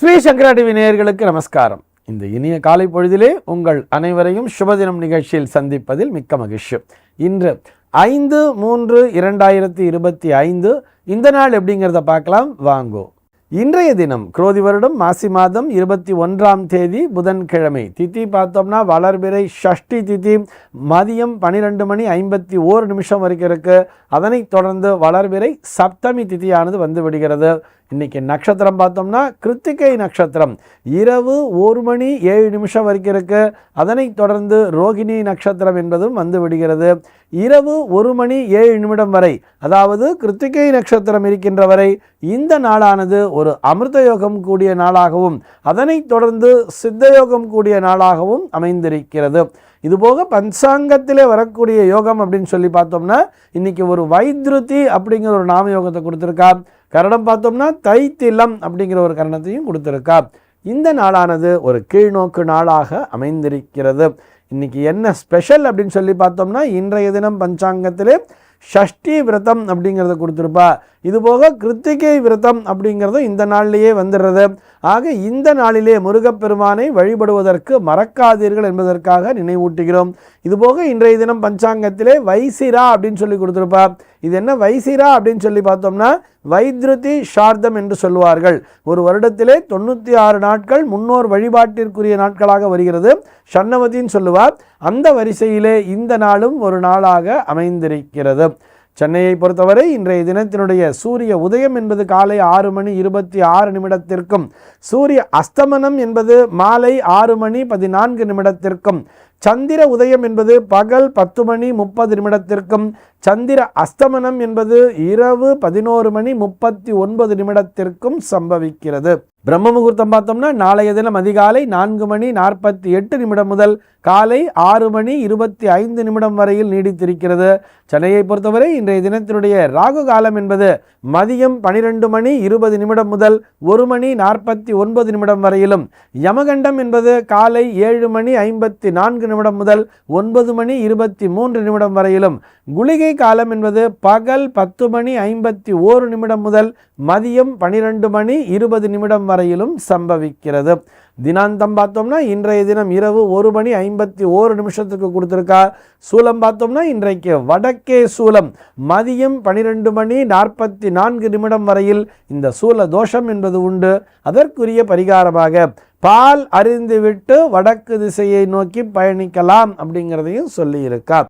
ஸ்ரீ சங்கரா TV நேயர்களுக்கு நமஸ்காரம். இந்த இனிய காலை பொழுதிலே உங்கள் அனைவரையும் சுபதினம் நிகழ்ச்சியில் சந்திப்பதில் மிக்க மகிழ்ச்சி. இன்று ஐந்து மூன்று இரண்டாயிரத்தி இருபத்தி ஐந்து இந்த நாள் எப்படிங்கிறத பார்க்கலாம். வாங்கோ. இன்றைய தினம் குரோதி வருடம் மாசி மாதம் இருபத்தி ஒன்றாம் தேதி புதன்கிழமை. திதி பார்த்தோம்னா வளர்பிறை ஷஷ்டி திதி மதியம் பன்னிரெண்டு மணி ஐம்பத்தி ஓரு நிமிஷம் வரைக்கும் இருக்குது அதனைத் தொடர்ந்து வளர்பிறை சப்தமி திதியானது வந்து விடுகிறது. இன்றைக்கி நட்சத்திரம் பார்த்தோம்னா கிருத்திகை நட்சத்திரம். இரவு ஒரு மணி ஏழு நிமிஷம் வரைக்கும் இருக்கு. அதனைத் தொடர்ந்து ரோகிணி நட்சத்திரம் என்பதும் வந்து விடுகிறது. இரவு ஒரு மணி ஏழு நிமிடம் வரை அதாவது கிருத்திகை நட்சத்திரம் இருக்கின்ற வரை இந்த நாளானது ஒரு அமிர்த யோகம் கூடிய நாளாகவும் அதனைத் தொடர்ந்து சித்த யோகம் கூடிய நாளாகவும் அமைந்திருக்கிறது. இதுபோக பஞ்சாங்கத்திலே வரக்கூடிய யோகம் அப்படின்னு சொல்லி பார்த்தோம்னா இன்றைக்கி ஒரு வைத்ருதி அப்படிங்கிற ஒரு நாம யோகத்தை கொடுத்துருக்கா கரணம் பார்த்தோம்னா தைத்திலம் அப்படிங்கிற ஒரு கரணத்தையும் கொடுத்துருக்கா. இந்த நாளானது ஒரு கீழ்நோக்கு நாளாக அமைந்திருக்கிறது. இன்றைக்கி என்ன ஸ்பெஷல் அப்படின்னு சொல்லி பார்த்தோம்னா இன்றைய தினம் பஞ்சாங்கத்திலே ஷஷ்டி விரதம் அப்படிங்கிறத கொடுத்துருப்பா. இதுபோக கிருத்திகை விரதம் அப்படிங்கிறதும் இந்த நாள்லேயே வந்துடுறது. ஆக இந்த நாளிலே முருகப்பெருமானை வழிபடுவதற்கு மறக்காதீர்கள் என்பதற்காக நினைவூட்டுகிறோம். இதுபோக இன்றைய தினம் பஞ்சாங்கத்திலே வைசிரா அப்படின்னு சொல்லி கொடுத்துருப்பா. இது என்ன வைசிரா அப்படின்னு சொல்லி பார்த்தோம்னா வைத்ருதி ஷார்தம் என்று சொல்லுவார்கள். ஒரு வருடத்திலே தொண்ணூற்றி ஆறு நாட்கள் முன்னோர் வழிபாட்டிற்குரிய நாட்களாக வருகிறது. ஷண்ணவதின்னு சொல்லுவார். அந்த வரிசையிலே இந்த நாளும் ஒரு நாளாக அமைந்திருக்கிறது. சென்னையை பொறுத்தவரை இன்றைய தினத்தினுடைய சூரிய உதயம் என்பது காலை ஆறு மணி இருபத்தி ஆறு நிமிடத்திற்கும் சூரிய அஸ்தமனம் என்பது மாலை ஆறு மணி பதினான்கு நிமிடத்திற்கும் சந்திர உதயம் என்பது பகல் பத்து மணி முப்பது நிமிடத்திற்கும் சந்திர அஸ்தமனம் என்பது இரவு பதினோரு மணி முப்பத்தி ஒன்பது நிமிடத்திற்கும் சம்பவிக்கிறது. பிரம்ம முகூர்த்தம் பார்த்தோம்னா நாளைய தினம் அதிகாலை நான்கு மணி நாற்பத்தி எட்டு நிமிடம் முதல் காலை ஆறு மணி இருபத்தி ஐந்து நிமிடம் வரையில் நீடித்திருக்கிறது. சென்னையை பொறுத்தவரை இன்றைய தினத்தினுடைய ராகு காலம் என்பது மதியம் பனிரெண்டு மணி இருபது நிமிடம் முதல் ஒரு மணி நாற்பத்தி ஒன்பது நிமிடம் வரையிலும். யமகண்டம் என்பது காலை ஏழு மணி ஐம்பத்தி நான்கு நிமிடம் முதல் ஒன்பது மணி இருபத்தி மூன்று நிமிடம் வரையிலும். குளிகை காலம் என்பது பகல் பத்து மணி ஐம்பத்தி ஓரு நிமிடம் முதல் மதியம் பனிரெண்டு மணி இருபது நிமிடம் வரையிலும் சம்பவிக்கிறது. தினாந்தம் பார்த்தோம்னா இன்றைய தினம் இரவு ஒரு மணி ஐம்பத்தி ஓரு நிமிஷத்துக்கு கொடுத்துருக்கா சூலம் பார்த்தோம்னா இன்றைக்கு வடக்கே சூலம். மதியம் பனிரெண்டு மணி நாற்பத்தி நான்கு நிமிடம் வரையில் இந்த சூல தோஷம் என்பது உண்டு. அதற்குரிய பரிகாரமாக பால் அறிந்துவிட்டு வடக்கு திசையை நோக்கி பயணிக்கலாம் அப்படிங்கிறதையும் சொல்லியிருக்கார்.